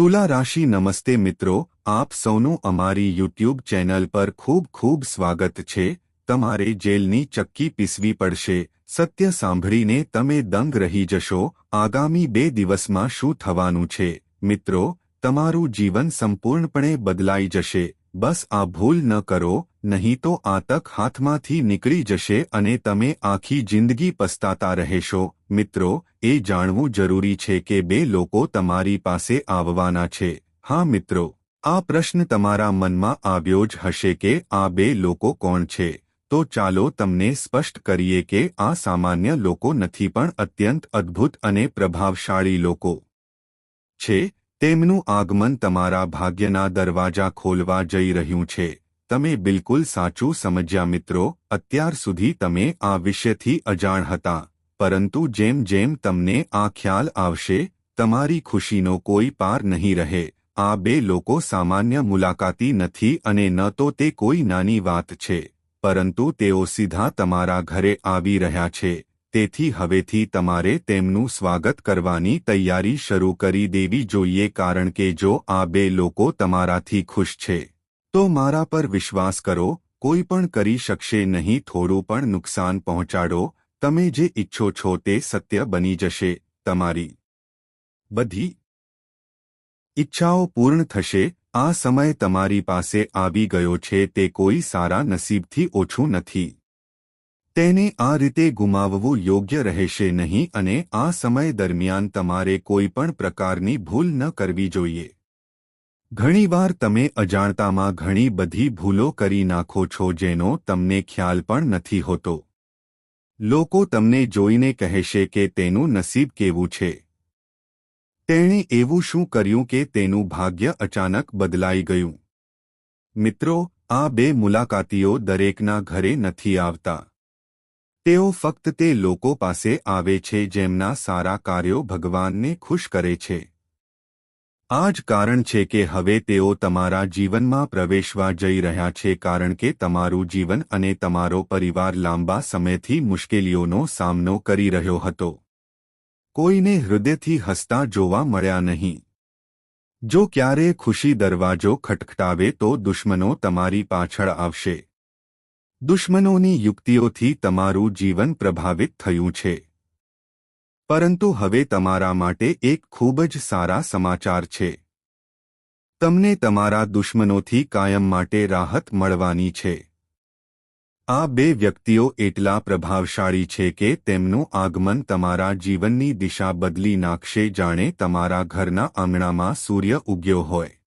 તુલા રાશિ નમસ્તે મિત્રો, આપ સૌનું અમારી યુટ્યુબ ચેનલ પર ખૂબ ખૂબ સ્વાગત છે. તમારે જેલની ચક્કી પીસવી પડશે. સત્ય સાંભળીને તમે દંગ રહી જશો. આગામી બે દિવસમાં શું થવાનું છે? મિત્રો, તમારું જીવન સંપૂર્ણપણે બદલાઈ જશે. બસ આ ભૂલ ન કરો, નહીં તો આ તક હાથમાંથી નીકળી જશે અને તમે આખી જિંદગી પસ્તાતા રહેશો. મિત્રો, એ જાણવું જરૂરી છે કે બે લોકો તમારી પાસે આવવાના છે. હા, મિત્રો, આ પ્રશ્ન તમારા મનમાં આવ્યો જ હશે કે આ બે લોકો કોણ છે. તો ચાલો તમને સ્પષ્ટ કરીએ કે આ સામાન્ય લોકો નથી પણ અત્યંત અદ્ભુત અને પ્રભાવશાળી લોકો છે. તેમનું આગમન તમારા ભાગ્યના દરવાજા ખોલવા જઈ રહ્યું છે. તમે બિલકુલ સાચું સમજ્યા, મિત્રો. અત્યાર સુધી તમે આ વિષયથી અજાણ હતા. પરંતુ જેમ જેમ તમને આ ખ્યાલ આવશે, તમારી ખુશીનો કોઈ પાર નહીં રહે. આ બે લોકો સામાન્ય મુલાકાતી નથી અને ન તો તે કોઈ નાની વાત છે. પરંતુ તેઓ સીધા તમારા ઘરે આવી રહ્યા છે. તેથી હવેથી તમારે તેમનું સ્વાગત કરવાની તૈયારી શરૂ કરી દેવી જોઈએ કારણ કે જો આ બે લોકો તમારાથી ખુશ છે, તો મારા પર વિશ્વાસ કરો, કોઈ પણ કરી શકશે નહીં, થોડું પણ નુકસાન પહોંચાડો તમે જે ઈચ્છો છો તે સત્ય બની જશે, તમારી બધી ઈચ્છાઓ પૂર્ણ થશે, આ સમય તમારી પાસે આવી ગયો છે, તે કોઈ સારા નસીબથી ઓછું નથી. તેને આ રીતે ગુમાવવું યોગ્ય રહેશે નહીં અને આ સમય દરમિયાન તમારે કોઈ પણ પ્રકારની ભૂલ ન કરવી જોઈએ. ઘણીવાર તમે અજાણતામાં ઘણી બધી ભૂલો કરી નાખો છો જેનો તમને ખ્યાલ પણ નથી હોતો. લોકો તમને જોઈને કહેશે કે તેનું નસીબ કેવું છે. તેણે એવું શું કર્યું કે તેનું ભાગ્ય અચાનક બદલાઈ ગયું? મિત્રો, આ બે મુલાકાતીઓ દરેકના ઘરે નથી આવતા. તેઓ ફક્ત તે લોકો પાસે આવે છે જેમના સારા કાર્યો ભગવાનને ખુશ કરે છે. આ જ કારણ છે કે હવે તેઓ તમારા જીવનમાં પ્રવેશવા જઈ રહ્યા છે કારણ કે તમારું જીવન અને તમારો પરિવાર લાંબા સમયથી મુશ્કેલીઓનો સામનો કરી રહ્યો હતો. કોઈને હૃદયથી હસતા જોવા મળ્યા નહીં. જો ક્યારે ખુશી દરવાજો ખટખટાવે તો દુશ્મનો તમારી પાછળ આવશે. દુશ્મનોની યુક્તિઓથી તમારું જીવન પ્રભાવિત થયું છે. પરંતુ હવે તમારા માટે એક ખૂબ જ સારા સમાચાર છે. તમને તમારા દુશ્મનોથી કાયમ માટે રાહત મળવાની છે. આ બે વ્યક્તિઓ એટલા પ્રભાવશાળી છે કે તેમનું આગમન તમારા જીવનની દિશા બદલી નાખશે જાણે તમારા ઘરના આંગણામાં સૂર્ય ઉગ્યો હોય.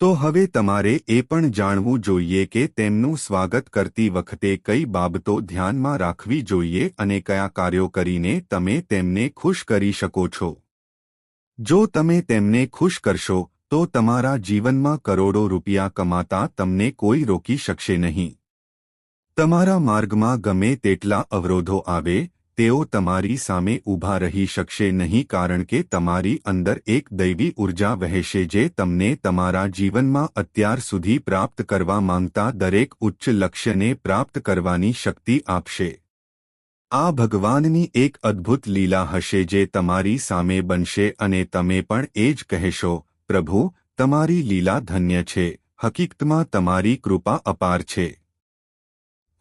તો હવે તમારે એ પણ જાણવું જોઈએ કે તેમનું સ્વાગત કરતી વખતે કઈ બાબતો ધ્યાનમાં રાખવી જોઈએ અને કયા કાર્યો કરીને તમે તેમને ખુશ કરી શકો છો. જો તમે તેમને ખુશ કરશો, તો તમારા જીવનમાં કરોડો રૂપિયા કમાતા તમને કોઈ રોકી શકશે નહીં. તમારા માર્ગમાં ગમે તેટલા અવરોધો આવે તેઓ તમારી સામે ઊભા રહી શકશે નહીં કારણ કે તમારી અંદર એક દૈવી ઊર્જા વહેશે જે તમને તમારા જીવનમાં અત્યાર સુધી પ્રાપ્ત કરવા માંગતા દરેક ઉચ્ચ લક્ષ્યને પ્રાપ્ત કરવાની શક્તિ આપશે. આ ભગવાનની એક અદ્ભુત લીલા હશે જે તમારી સામે બનશે અને તમે પણ એ જ કહેશો, પ્રભુ, તમારી લીલા ધન્ય છે, હકીકતમાં તમારી કૃપા અપાર છે.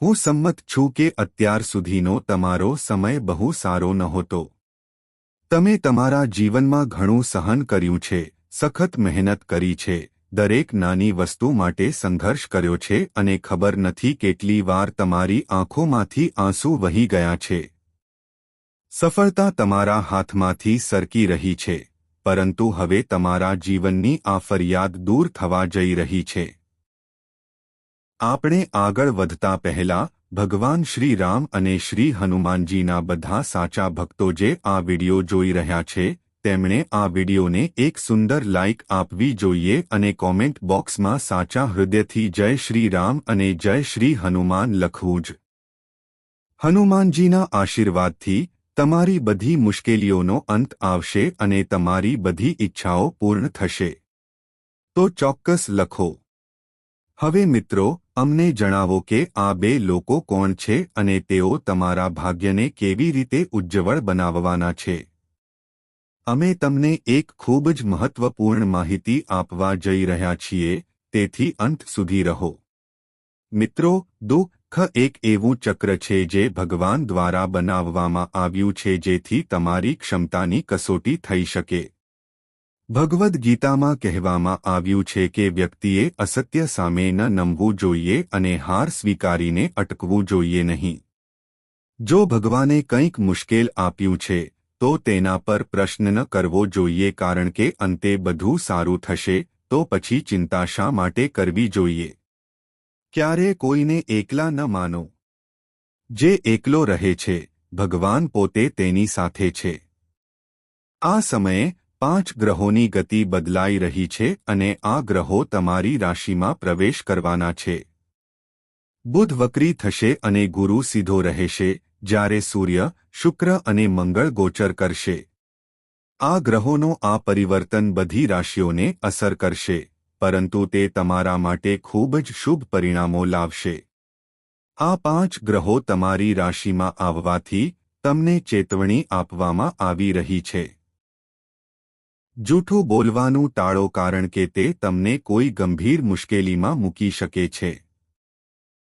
હું સંમત છું કે અત્યાર સુધીનો તમારો સમય બહુ સારો નહોતો. તમે તમારા જીવનમાં ઘણું સહન કર્યું છે, સખત મહેનત કરી છે, દરેક નાની વસ્તુ માટે સંઘર્ષ કર્યો છે અને ખબર નથી કેટલી વાર તમારી આંખોમાંથી આંસુ વહી ગયા છે. સફળતા તમારા હાથમાંથી સરકી રહી છે, પરંતુ હવે તમારા જીવનની આ ફરિયાદ દૂર થવા જઈ રહી છે. આપણે આગળ વધતા પહેલા ભગવાન શ્રી રામ અને શ્રી હનુમાનજીના બધા સાચા ભક્તો જે આ વિડિયો જોઈ રહ્યા છે, તેમણે આ વિડિયોને એક સુંદર લાઇક આપવી જોઈએ અને કોમેન્ટ બોક્સમાં સાચા હૃદયથી જય શ્રી રામ અને જય શ્રી હનુમાન લખવું જ. હનુમાનજીના આશીર્વાદથી તમારી બધી મુશ્કેલીઓનો અંત આવશે અને તમારી બધી ઈચ્છાઓ પૂર્ણ થશે. તો ચોક્કસ લખો. હવે મિત્રો, અમને જણાવો કે આ બે લોકો કોણ છે અને તેઓ તમારા ભાગ્યને કેવી રીતે ઉજ્જવળ બનાવવાના છે. અમે તમને એક ખૂબ જ મહત્વપૂર્ણ માહિતી આપવા જઈ રહ્યા છીએ, તેથી અંત સુધી રહો. મિત્રો, દુઃખ એક એવું ચક્ર છે જે ભગવાન દ્વારા બનાવવામાં આવ્યું છે જેથી તમારી ક્ષમતાની કસોટી થઈ શકે. ભગવદ્ ગીતામાં કહેવામાં આવ્યું છે કે વ્યક્તિએ અસત્ય સામે ન નમવું જોઈએ અને હાર સ્વીકારીને અટકવું જોઈએ નહીં. જો ભગવાને કંઈક મુશ્કેલ આપ્યું છે, તો તેના પર પ્રશ્ન ન કરવો જોઈએ કારણ કે અંતે બધું સારું થશે, તો પછી ચિંતા શા માટે કરવી જોઈએ? ક્યારે કોઈને એકલા ન માનો? જે એકલો રહે છે, ભગવાન પોતે તેની સાથે છે. આ સમયે પાંચ ગ્રહોની ગતિ બદલાઈ રહી છે અને આ ગ્રહો તમારી રાશિમાં પ્રવેશ કરવાના છે. બુધ વક્રી થશે અને ગુરુ સીધો રહેશે, જ્યારે સૂર્ય, શુક્ર અને મંગળ ગોચર કરશે. આ ગ્રહોનો આ પરિવર્તન બધી રાશિઓને અસર કરશે, પરંતુ તે તમારા માટે ખૂબ જ શુભ પરિણામો લાવશે. આ પાંચ ગ્રહો તમારી રાશિમાં આવવાથી તમને ચેતવણી આપવામાં આવી રહી છે. જૂઠું બોલવાનું ટાળો કારણ કે તે તમને કોઈ ગંભીર મુશ્કેલીમાં મૂકી શકે છે.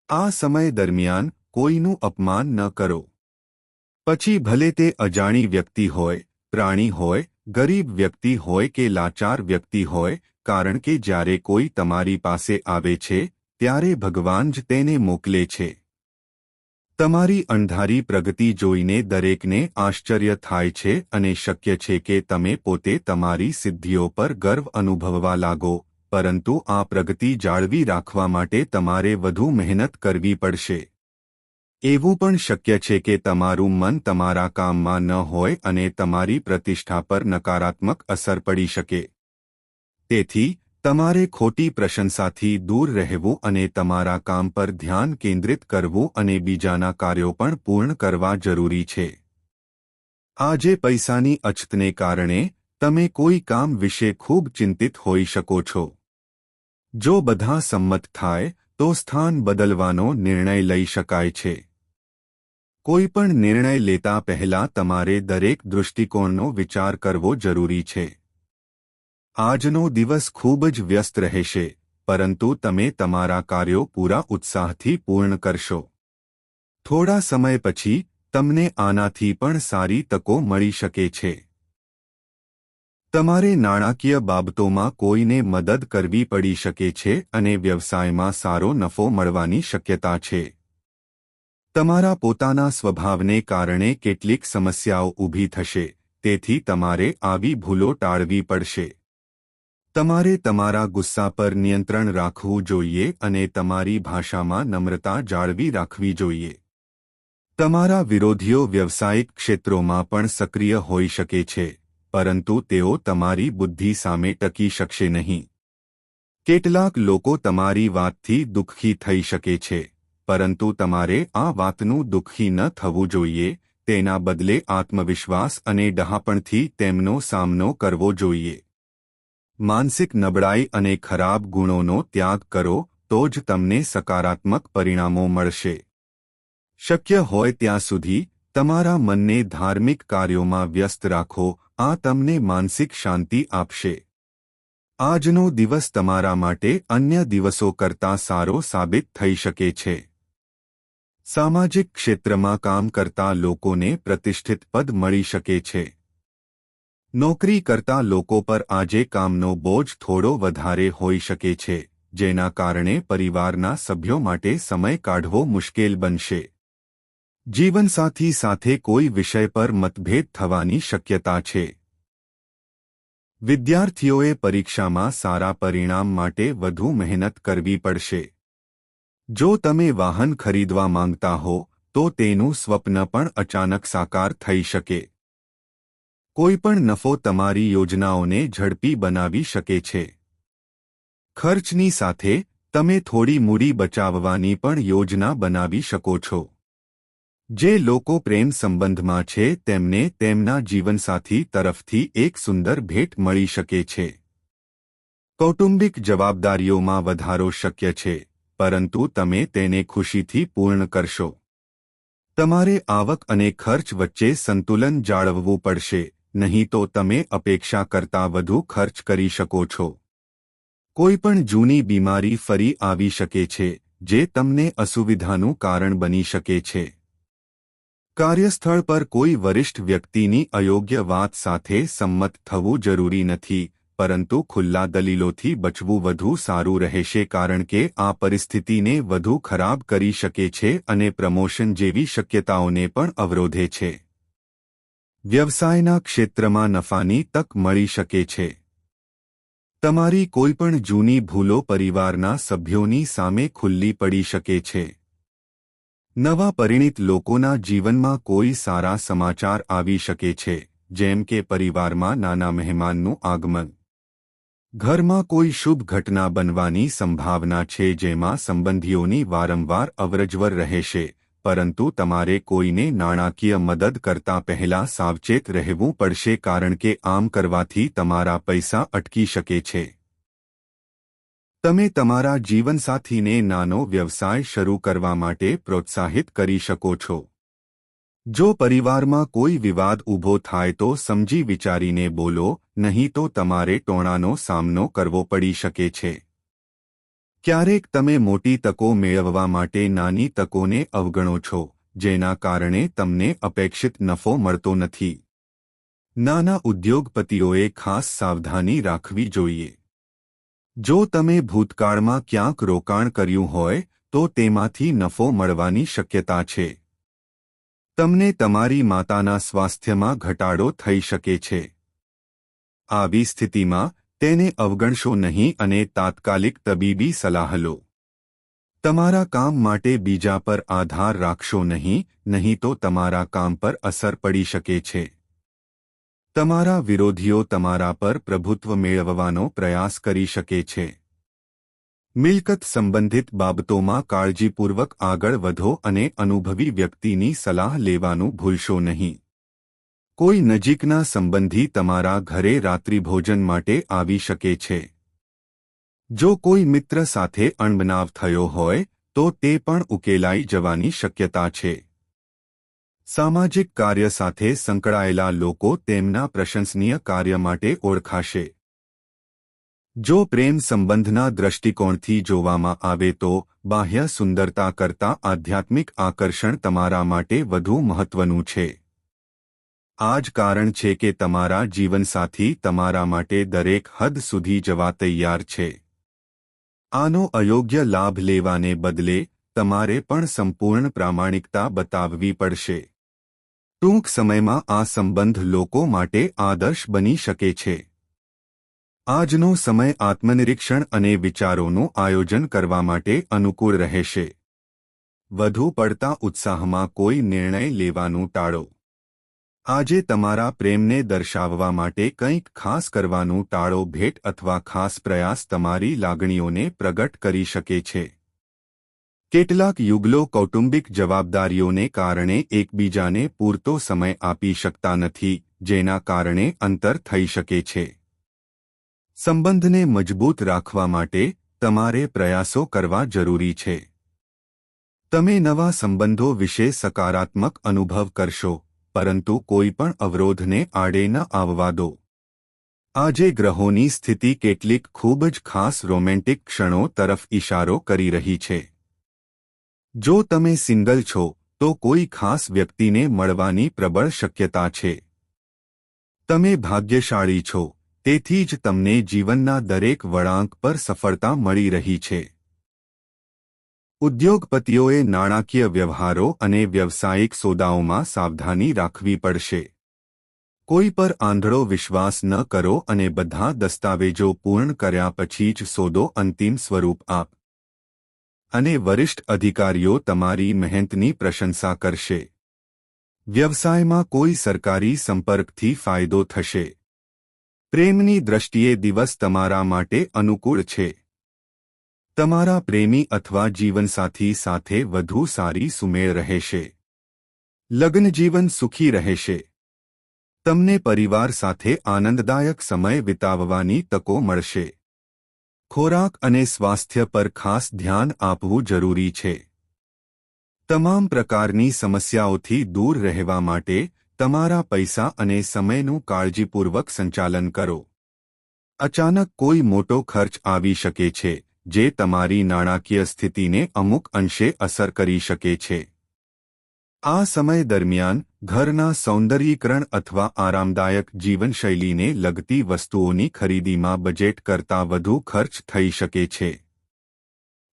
આ સમય દરમિયાન કોઈનું અપમાન ન કરો. પછી ભલે તે અજાણી વ્યક્તિ હોય, પ્રાણી હોય, ગરીબ વ્યક્તિ હોય કે લાચાર વ્યક્તિ હોય, કારણ કે જ્યારે કોઈ તમારી પાસે આવે છે, ત્યારે ભગવાન જ તેને મોકલે છે. તમારી અણધારી પ્રગતિ જોઈને દરેકને આશ્ચર્ય થાય છે અને શક્ય છે કે તમે પોતે તમારી સિદ્ધિઓ પર ગર્વ અનુભવવા લાગો, પરંતુ આ પ્રગતિ જાળવી રાખવા માટે તમારે વધુ મહેનત કરવી પડશે. એવું પણ શક્ય છે કે તમારું મન તમારા કામમાં ન હોય અને તમારી પ્રતિષ્ઠા પર નકારાત્મક અસર પડી શકે. તેથી તમારે ખોટી પ્રશંસાથી દૂર રહેવું અને તમારા કામ પર ધ્યાન કેન્દ્રિત કરવું અને બીજાના કાર્યો પણ પૂર્ણ કરવા જરૂરી છે. આજે પૈસાની અછતને કારણે તમે કોઈ કામ વિશે ખૂબ ચિંતિત હોઈ શકો છો. જો બધા સંમત થાય, તો સ્થાન બદલવાનો નિર્ણય લઈ શકાય છે. કોઈ પણ નિર્ણય લેતા પહેલા તમારે દરેક દૃષ્ટિકોણનો વિચાર કરવો જરૂરી છે. આજનો દિવસ ખૂબ જ વ્યસ્ત રહેશે, પરંતુ તમે તમારા કાર્યો પૂરા ઉત્સાહથી પૂર્ણ કરશો. થોડા સમય પછી, તમને આનાથી પણ સારી તકો મળી શકે છે. તમારે નાણાકીય બાબતોમાં કોઈને મદદ કરવી પડી શકે છે અને વ્યવસાયમાં સારો નફો મળવાની શક્યતા છે. તમારા પોતાના સ્વભાવને કારણે કેટલીક સમસ્યાઓ ઊભી થશે, તેથી તમારે આવી ભૂલો ટાળવી પડશે. તમારે તમારા ગુસ્સા પર નિયંત્રણ રાખવું જોઈએ અને તમારી ભાષામાં નમ્રતા જાળવી રાખવી જોઈએ. તમારા વિરોધીઓ વ્યવસાયિક ક્ષેત્રોમાં પણ સક્રિય હોઈ શકે છે, પરંતુ તેઓ તમારી બુદ્ધિ સામે ટકી શકશે નહીં. કેટલાક લોકો તમારી વાતથી દુઃખી થઈ શકે છે, પરંતુ તમારે આ વાતનું દુઃખી ન થવું જોઈએ, તેના બદલે આત્મવિશ્વાસ અને ડહાપણથી તેમનો સામનો કરવો જોઈએ. માનસિક નબળાઈ અને ખરાબ ગુણોનો ત્યાગ કરો, તો જ તમને સકારાત્મક પરિણામો મળશે. શક્ય હોય ત્યાં સુધી, તમારા મનને ધાર્મિક કાર્યોમાં વ્યસ્ત રાખો, આ તમને માનસિક શાંતિ આપશે. આજનો દિવસ તમારા માટે અન્ય દિવસો કરતાં સારો સાબિત થઈ શકે છે. સામાજિક ક્ષેત્રમાં કામ કરતા લોકોને પ્રતિષ્ઠિત પદ મળી શકે છે. નોકરી કરતા લોકો પર આજે કામનો બોજ થોડો વધારે હોઈ શકે છે, જેના કારણે પરિવારના સભ્યો માટે સમય કાઢવો મુશ્કેલ બનશે. જીવનસાથી સાથે કોઈ વિષય પર મતભેદ થવાની શક્યતા છે. વિદ્યાર્થીઓએ પરીક્ષામાં સારા પરિણામ માટે વધુ મહેનત કરવી પડશે. જો તમે વાહન ખરીદવા માંગતા હો, તો તેનું સ્વપ્ન પણ અચાનક સાકાર થઈ શકે. કોઈપણ નફો તમારી યોજનાઓને ઝડપી બનાવી શકે છે. ખર્ચની સાથે, તમે થોડી મૂડી બચાવવાની પણ યોજના બનાવી શકો છો. જે લોકો પ્રેમ સંબંધમાં છે, તેમને તેમના જીવનસાથી તરફથી એક સુંદર ભેટ મળી શકે છે. કૌટુંબિક જવાબદારીઓમાં વધારો શક્ય છે, પરંતુ તમે તેને ખુશીથી પૂર્ણ કરશો. તમારે આવક અને ખર્ચ વચ્ચે સંતુલન જાળવવું પડશે. નહીં તો તમે અપેક્ષા કરતાં વધુ ખર્ચ કરી શકો છો. કોઈ પણ જૂની બીમારી ફરી આવી શકે છે, જે તમને અસુવિધાનું કારણ બની શકે છે. કાર્યસ્થળ પર કોઈ વરિષ્ઠ વ્યક્તિની અયોગ્ય વાત સાથે સંમત થવું જરૂરી નથી, પરંતુ ખુલ્લા દલીલોથી બચવું વધુ સારું રહેશે કારણ કે આ પરિસ્થિતિને વધુ ખરાબ કરી શકે છે અને પ્રમોશન જેવી શક્યતાઓને પણ અવરોધે છે. વ્યવસાયના ક્ષેત્રમાં નફાની તક મળી શકે છે. તમારી કોઈપણ જૂની ભૂલો પરિવારના સભ્યોની સામે ખુલ્લી પડી શકે છે. નવા પરિણિત લોકોના જીવનમાં કોઈ સારા સમાચાર આવી શકે છે, જેમ કે પરિવારમાં નાના મહેમાનનું આગમન. ઘરમાં કોઈ શુભ ઘટના બનવાની સંભાવના છે જેમાં સંબંધીઓની વારંવાર અવરજવર રહેશે પરંતુ તમારે કોઈને નાણાકીય મદદ કરતા પહેલા સાવચેત રહેવું પડશે કારણ કે આમ કરવાથી તમારા પૈસા અટકી શકે છે. તમે તમારા જીવનસાથીને નાનો વ્યવસાય શરૂ કરવા માટે પ્રોત્સાહિત કરી શકો છો. જો પરિવારમાં કોઈ વિવાદ ઊભો થાય તો સમજી વિચારીને બોલો, નહીં તો તમારે ટોણાનો સામનો કરવો પડી શકે છે. ક્યારેક તમે મોટી તકો મેળવવા માટે નાની તકોને અવગણો છો, જેના કારણે તમને અપેક્ષિત નફો મળતો નથી. નાના ઉદ્યોગપતિઓએ ખાસ સાવધાની રાખવી જોઈએ. જો તમે ભૂતકાળમાં ક્યાંક રોકાણ કર્યું હોય, તો તેમાંથી નફો મળવાની શક્યતા છે. તમને તમારી માતાના સ્વાસ્થ્યમાં ઘટાડો થઈ શકે છે. આવી સ્થિતિમાં તેને અવગણશો નહીં અને તાત્કાલિક તબીબી સલાહ લો. તમારા કામ માટે બીજા પર આધાર રાખશો નહીં નહીં તો તમારા કામ પર અસર પડી શકે છે. તમારા વિરોધીઓ તમારા પર પ્રભુત્વ મેળવવાનો પ્રયાસ કરી શકે છે. મિલકત સંબંધિત બાબતોમાં કાળજીપૂર્વક આગળ વધો અને અનુભવી વ્યક્તિની સલાહ લેવાનું ભૂલશો નહીં. કોઈ નજીકના સંબંધી તમારા ઘરે રાત્રિભોજન માટે આવી શકે છે. જો કોઈ મિત્ર સાથે અણબનાવ થયો હોય, તો તે પણ ઉકેલાઈ જવાની શક્યતા છે. સામાજિક કાર્ય સાથે સંકળાયેલા લોકો તેમના પ્રશંસનીય કાર્ય માટે ઓળખાશે. જો પ્રેમ સંબંધના દૃષ્ટિકોણથી જોવામાં આવે તો, બાહ્ય સુંદરતા કરતાં આધ્યાત્મિક આકર્ષણ તમારા માટે વધુ મહત્વનું છે. આ જ કારણ છે કે તમારા જીવનસાથી તમારા માટે દરેક હદ સુધી જવા તૈયાર છે. આનો અયોગ્ય લાભ લેવાને બદલે તમારે પણ સંપૂર્ણ પ્રામાણિકતા બતાવવી પડશે. ટૂંક સમયમાં આ સંબંધ લોકો માટે આદર્શ બની શકે છે. આજનો સમય આત્મનિરીક્ષણ અને વિચારોનું આયોજન કરવા માટે અનુકૂળ રહેશે. વધુ પડતા ઉત્સાહમાં કોઈ નિર્ણય લેવાનું ટાળો. આજે તમારા પ્રેમને દર્શાવવા માટે કંઈક ખાસ કરવાનું ટાળો, ભેટ અથવા ખાસ પ્રયાસ તમારી લાગણીઓને પ્રગટ કરી શકે છે. કેટલાક યુગલો કૌટુંબિક જવાબદારીઓને કારણે એકબીજાને પૂરતો સમય આપી શકતા નથી, જેના કારણે અંતર થઈ શકે છે. સંબંધને મજબૂત રાખવા માટે તમારે પ્રયાસો કરવા જરૂરી છે. તમે નવા સંબંધો વિશે સકારાત્મક અનુભવ કરશો. પરંતુ કોઈ પણ અવરોધને આડે ન આવવા દો. આજે ગ્રહોની સ્થિતિ કેટલીક ખૂબ જ ખાસ રોમેન્ટિક ક્ષણો તરફ ઇશારો કરી રહી છે. જો તમે સિંગલ છો, તો કોઈ ખાસ વ્યક્તિને મળવાની પ્રબળ શક્યતા છે. તમે ભાગ્યશાળી છો, તેથી જ તમને જીવનના દરેક વળાંક પર સફળતા મળી રહી છે. ઉદ્યોગપતિઓએ નાણાકીય વ્યવહારો અને વ્યવસાયિક સોદાઓમાં સાવધાની રાખવી પડશે. કોઈ પર આંધળો વિશ્વાસ ન કરો અને બધા દસ્તાવેજો પૂર્ણ કર્યા પછી જ સોદો અંતિમ સ્વરૂપ આપ. અને વરિષ્ઠ અધિકારીઓ તમારી મહેનતની પ્રશંસા કરશે. વ્યવસાયમાં કોઈ સરકારી સંપર્કથી ફાયદો થશે. પ્રેમની દ્રષ્ટિએ દિવસ તમારા માટે અનુકૂળ છે. તમારા પ્રેમી અથવા જીવનસાથી સાથે વધુ સારી સુમેળ રહેશે. લગ્નજીવન સુખી રહેશે. તમને પરિવાર સાથે આનંદદાયક સમય વિતાવવાની તકો મળશે. ખોરાક અને સ્વાસ્થ્ય પર ખાસ ધ્યાન આપવું જરૂરી છે. તમામ પ્રકારની સમસ્યાઓથી દૂર રહેવા માટે તમારા પૈસા અને સમયનું કાળજીપૂર્વક સંચાલન કરો. અચાનક કોઈ મોટો ખર્ચ આવી શકે છે. જે તમારી નાણાકીય સ્થિતિને અમુક અંશે અસર કરી શકે છે. આ સમય દરમિયાન, ઘરના સૌંદર્યીકરણ અથવા આરામદાયક જીવનશૈલીને લગતી વસ્તુઓની ખરીદીમાં બજેટ કરતાં વધુ ખર્ચ થઈ શકે છે.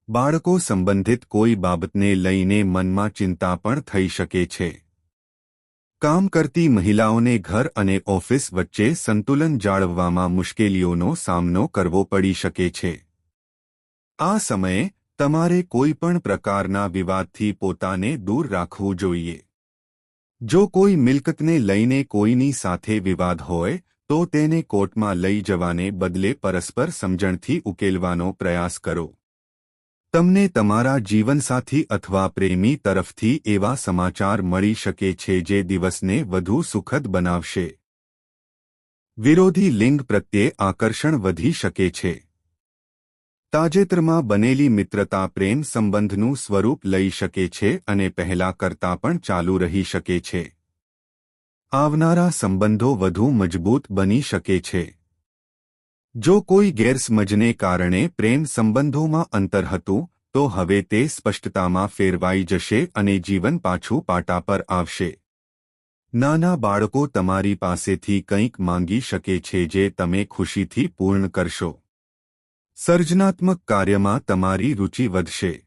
બાળકો સંબંધિત કોઈ બાબતને લઈને મનમાં ચિંતા પણ થઈ શકે છે. કામ કરતી મહિલાઓને ઘર અને ઓફિસ વચ્ચે સંતુલન જાળવવામાં મુશ્કેલીઓનો સામનો કરવો પડી શકે છે. આ સમયે તમારે કોઈ પણ પ્રકારના વિવાદથી પોતાને દૂર રાખવું જોઈએ. જો કોઈ મિલકતને લઈને કોઈની સાથે વિવાદ હોય, તો તેને કોર્ટમાં લઈ જવાને બદલે પરસ્પર સમજણથી ઉકેલવાનો પ્રયાસ કરો. તમને તમારા જીવનસાથી અથવા પ્રેમી તરફથી એવા સમાચાર મળી શકે છે જે દિવસને વધુ સુખદ બનાવશે. વિરોધી લિંગ પ્રત્યે આકર્ષણ વધી શકે છે. તાજેતરમાં બનેલી મિત્રતા પ્રેમ સંબંધનું સ્વરૂપ લઈ શકે છે અને પહેલા કરતાં પણ ચાલુ રહી શકે છે. આવનારા સંબંધો વધુ મજબૂત બની શકે છે. જો કોઈ ગેરસમજને કારણે પ્રેમ સંબંધોમાં અંતર હતું, તો હવે તે સ્પષ્ટતામાં ફેરવાઈ જશે અને જીવન પાછું પાટા પર આવશે. નાના બાળકો તમારી પાસેથી કંઈક માંગી શકે છે જે તમે ખુશીથી પૂર્ણ કરશો. સર્જનાત્મક કાર્યમાં તમારી રુચિ વધશે.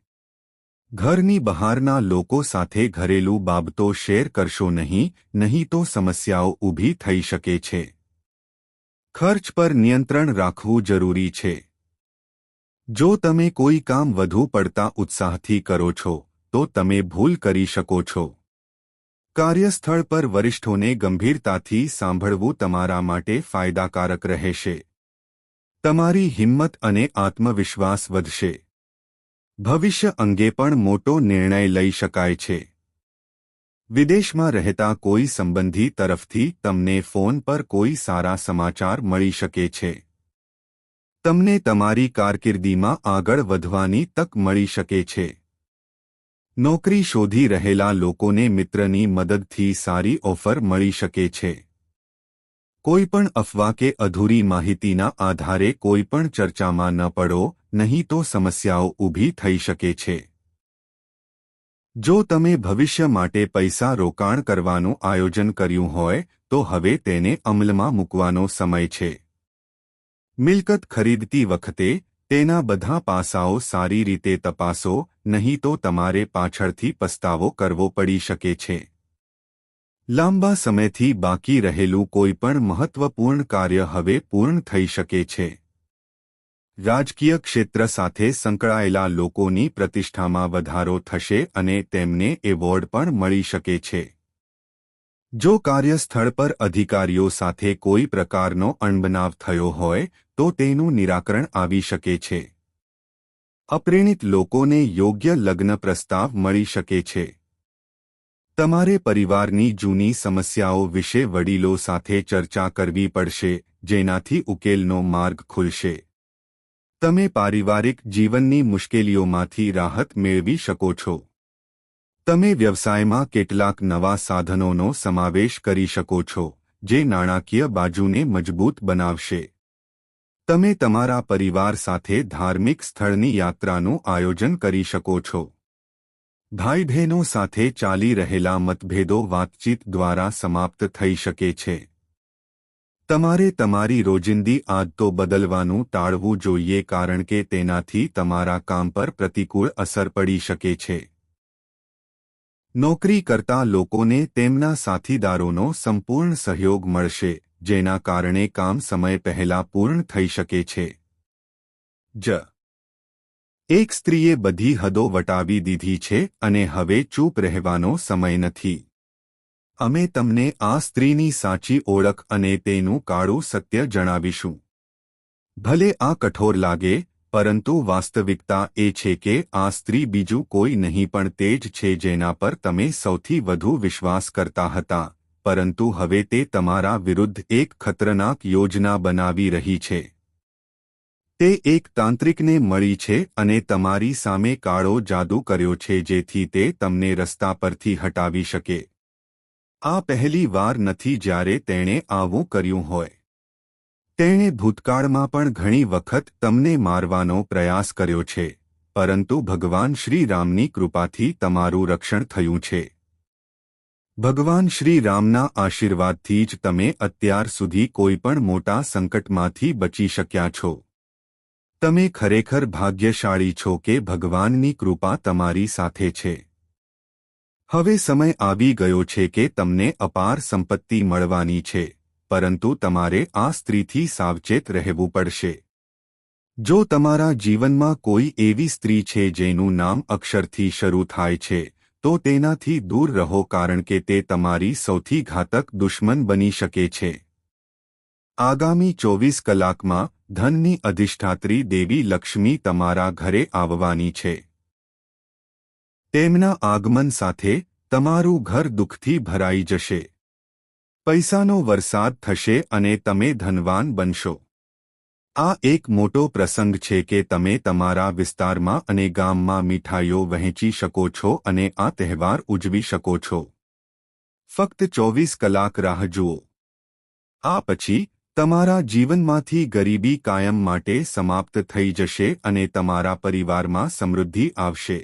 ઘરની બહારના લોકો સાથે ઘરેલું બાબતો શેર કરશો નહીં નહીં તો સમસ્યાઓ ઊભી થઈ શકે છે. ખર્ચ પર નિયંત્રણ રાખવું જરૂરી છે. જો તમે કોઈ કામ વધુ પડતા ઉત્સાહથી કરો છો, તો તમે ભૂલ કરી શકો છો. કાર્યસ્થળ પર વરિષ્ઠોને ગંભીરતાથી સાંભળવું તમારા માટે ફાયદાકારક રહેશે. તમારી હિંમત અને આત્મવિશ્વાસ વધશે. ભવિષ્ય અંગે પણ મોટો નિર્ણય લઈ શકાય છે. વિદેશમાં રહેતા કોઈ સંબંધી તરફથી તમને ફોન પર કોઈ સારા સમાચાર મળી શકે છે. તમને તમારી કારકિર્દીમાં આગળ વધવાની તક મળી શકે છે. નોકરી શોધી રહેલા લોકોને મિત્રની મદદથી સારી ઓફર મળી શકે છે. કોઈપણ અફવા કે અધૂરી માહિતીના આધારે કોઈપણ ચર્ચામાં ન પડો, નહીં તો સમસ્યાઓ ઊભી થઈ શકે છે. જો તમે ભવિષ્ય માટે પૈસા રોકાણ કરવાનું આયોજન કર્યું હોય, તો હવે તેને અમલમાં મૂકવાનો સમય છે. મિલકત ખરીદતી વખતે, તેના બધા પાસાઓ સારી રીતે તપાસો, નહીં તો તમારે પાછળથી પસ્તાવો કરવો પડી શકે છે. લાંબા સમયથી બાકી રહેલું કોઈપણ મહત્વપૂર્ણ કાર્ય હવે પૂર્ણ થઈ શકે છે. રાજકીય ક્ષેત્ર સાથે સંકળાયેલા લોકોની પ્રતિષ્ઠામાં વધારો થશે અને તેમને એવોર્ડ પણ મળી શકે છે. જો કાર્યસ્થળ પર અધિકારીઓ સાથે કોઈ પ્રકારનો અણબનાવ થયો હોય, તો તેનું નિરાકરણ આવી શકે છે. અપ્રેણિત લોકોને યોગ્ય લગ્ન પ્રસ્તાવ મળી શકે છે. તમારે પરિવારની જૂની સમસ્યાઓ વિશે વડીલો સાથે ચર્ચા કરવી પડશે, જેનાથી ઉકેલનો માર્ગ ખુલશે. તમે પારિવારિક જીવનની મુશ્કેલીઓમાંથી રાહત મેળવી શકો છો. તમે વ્યવસાયમાં કેટલાક નવા સાધનોનો સમાવેશ કરી શકો છો, જે નાણાકીય બાજુને મજબૂત બનાવશે. તમે તમારા પરિવાર સાથે ધાર્મિક સ્થળની યાત્રાનું આયોજન કરી શકો છો. ભાઈ બહેનો સાથે ચાલી રહેલા મતભેદો વાતચીત દ્વારા સમાપ્ત થઈ શકે છે. તમારે તમારી રોજિંદી આદતો બદલવાનું ટાળવું જોઈએ કારણ કે તેનાથી તમારા કામ પર પ્રતિકૂળ અસર પડી શકે છે. નોકરી કરતા લોકોને તેમના સાથીદારોનો સંપૂર્ણ સહયોગ મળશે, જેના કારણે કામ સમય પહેલા પૂર્ણ થઈ શકે છે. જ એક સ્ત્રીએ બધી હદો વટાવી દીધી છે અને હવે ચૂપ રહેવાનો સમય નથી. અમે તમને આ સ્ત્રીની સાચી ઓળખ અને તેનું કાળું સત્ય જણાવીશું. ભલે આ કઠોર લાગે, પરંતુ વાસ્તવિકતા એ છે કે આ સ્ત્રી બીજું કોઈ નહીં પણ તે જ છે જેના પર તમે સૌથી વધુ વિશ્વાસ કરતા હતા, પરંતુ હવે તે તમારા વિરુદ્ધ એક ખતરનાક યોજના બનાવી રહી છે. તે એક તાંત્રિકને મળી છે અને તમારી સામે કાળો જાદુ કર્યો છે જેથી તે તમને રસ્તા પરથી હટાવી શકે. આ પહેલી વાર નથી જ્યારે તેણે આવું કર્યું હોય. તેણે ભૂતકાળમાં પણ ઘણી વખત તમને મારવાનો પ્રયાસ કર્યો છે, પરંતુ ભગવાન શ્રીરામની કૃપાથી તમારું રક્ષણ થયું છે. ભગવાન શ્રીરામના આશીર્વાદથી જ તમે અત્યાર સુધી કોઈપણ મોટા સંકટમાંથી બચી શક્યા છો. તમે ખરેખર ભાગ્યશાળી છો કે ભગવાનની કૃપા તમારી સાથે છે. હવે સમય આવી ગયો છે કે તમને અપાર સંપત્તિ મળવાની છે, પરંતુ તમારે આ સ્ત્રીથી સાવચેત રહેવું પડશે. જો તમારા જીવનમાં કોઈ એવી સ્ત્રી છે જેનું નામ અક્ષરથી શરૂ થાય છે, તો તેનાથી દૂર રહો કારણ કે તે તમારી સૌથી ઘાતક દુશ્મન બની શકે છે. આગામી ચોવીસ કલાકમાં ધનની અધિષ્ઠાત્રી દેવી લક્ષ્મી તમારા ઘરે આવવાની છે. તેમના આગમન સાથે તમારું ઘર દુઃખથી ભરાઈ જશે. પૈસાનો વરસાદ થશે અને તમે ધનવાન બનશો. આ એક મોટો પ્રસંગ છે કે તમે તમારા વિસ્તારમાં અને ગામમાં મીઠાઈઓ વહેંચી શકો છો અને આ તહેવાર ઉજવી શકો છો. ફક્ત ચોવીસ કલાક રાહ જુઓ. આ પછી તમારા જીવનમાંથી ગરીબી કાયમ માટે સમાપ્ત થઈ જશે અને તમારા પરિવારમાં સમૃદ્ધિ આવશે.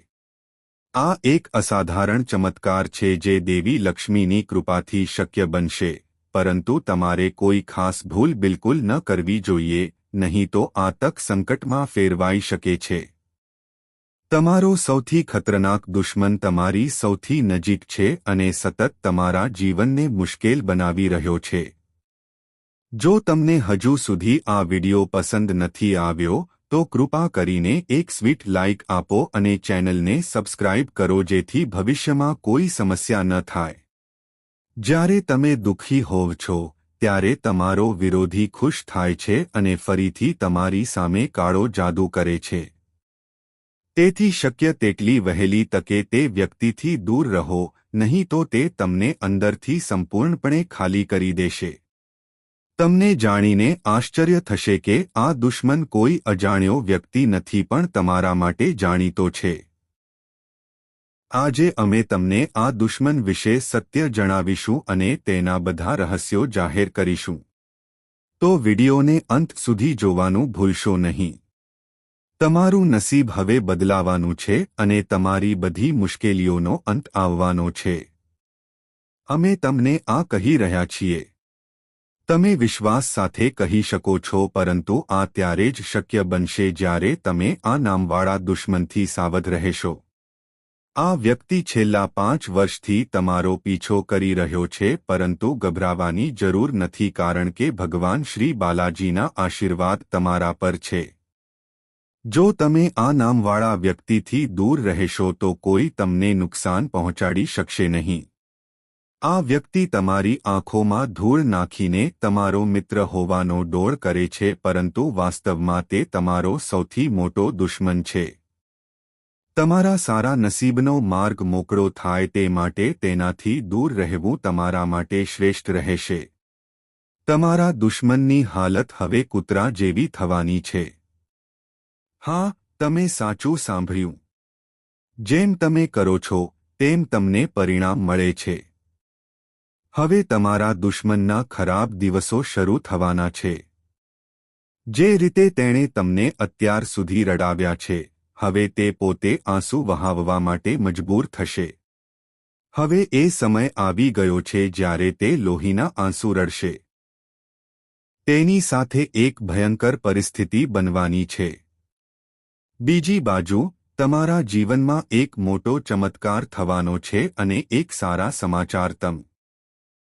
આ એક અસાધારણ ચમત્કાર છે જે દેવી લક્ષ્મીની કૃપાથી શક્ય બનશે, પરંતુ તમારે કોઈ ખાસ ભૂલ બિલકુલ ન કરવી જોઈએ, નહીં તો આ તક સંકટમાં ફેરવાઈ શકે છે. તમારો સૌથી ખતરનાક દુશ્મન તમારી સૌથી નજીક છે અને સતત તમારા જીવનને મુશ્કેલ બનાવી રહ્યો છે. જો તમને હજુ સુધી આ વિડિયો પસંદ નથી આવ્યો, તો કૃપા કરીને એક સ્વીટ લાઇક આપો અને ચેનલને સબસ્ક્રાઇબ કરો જેથી ભવિષ્યમાં કોઈ સમસ્યા ન થાય. જ્યારે તમે દુઃખી હોવ છો, ત્યારે તમારો વિરોધી ખુશ થાય છે અને ફરીથી તમારી સામે કાળો જાદુ કરે છે. તેથી શક્ય તેટલી વહેલી તકે તે વ્યક્તિથી દૂર રહો, નહીં તો તે તમને અંદરથી સંપૂર્ણપણે ખાલી કરી દેશે. તમને જાણીને આશ્ચર્ય થશે કે આ દુશ્મન કોઈ અજાણ્યો વ્યક્તિ નથી પણ તમારા માટે જાણીતો છે. આજે અમે તમને આ દુશ્મન વિશે સત્ય જણાવીશું અને તેના બધા રહસ્યો જાહેર કરીશું. તો વિડિયોને અંત સુધી જોવાનું ભૂલશો નહીં. તમારું નસીબ હવે બદલાવાનું છે અને તમારી બધી મુશ્કેલીઓનો અંત આવવાનો છે. અમે તમને આ કહી રહ્યા છીએ. તમે વિશ્વાસ સાથે કહી શકો છો, પરંતુ આ ત્યારે જ શક્ય બનશે જ્યારે તમે આ નામવાળા દુશ્મનથી સાવધ રહેશો. આ વ્યક્તિ છેલ્લા પાંચ વર્ષથી તમારો પીછો કરી રહ્યો છે, પરંતુ ગભરાવાની જરૂર નથી કારણ કે ભગવાન શ્રી બાલાજીના આશીર્વાદ તમારા પર છે. જો તમે આ નામવાળા વ્યક્તિથી દૂર રહેશો તો કોઈ તમને નુકસાન પહોંચાડી શકશે નહીં. આ વ્યક્તિ તમારી આંખોમાં ધૂળ નાખીને તમારો મિત્ર હોવાનો ડોળ કરે છે, પરંતુ વાસ્તવમાં તે તમારો સૌથી મોટો દુશ્મન છે. તમારા સારા નસીબનો માર્ગ મોકળો થાય તે માટે તેનાથી દૂર રહેવું તમારા માટે શ્રેષ્ઠ રહેશે. તમારા દુશ્મનની હાલત હવે કૂતરા જેવી થવાની છે. હા, તમે સાચું સાંભળ્યું. જેમ તમે કરો છો, તેમ તમને પરિણામ મળે છે. હવે તમારા દુશ્મનના ખરાબ દિવસો શરૂ થવાના છે. જે રીતે તેણે તમને અત્યાર સુધી રડાવ્યા છે, હવે તે પોતે આંસુ વહાવવા માટે મજબૂર થશે. હવે એ સમય આવી ગયો છે જ્યારે તે લોહીના આંસુ રડશે. તેની સાથે એક ભયંકર પરિસ્થિતિ બનવાની છે. બીજી બાજુ, તમારા જીવનમાં એક મોટો ચમત્કાર થવાનો છે અને એક સારા સમાચાર તમ.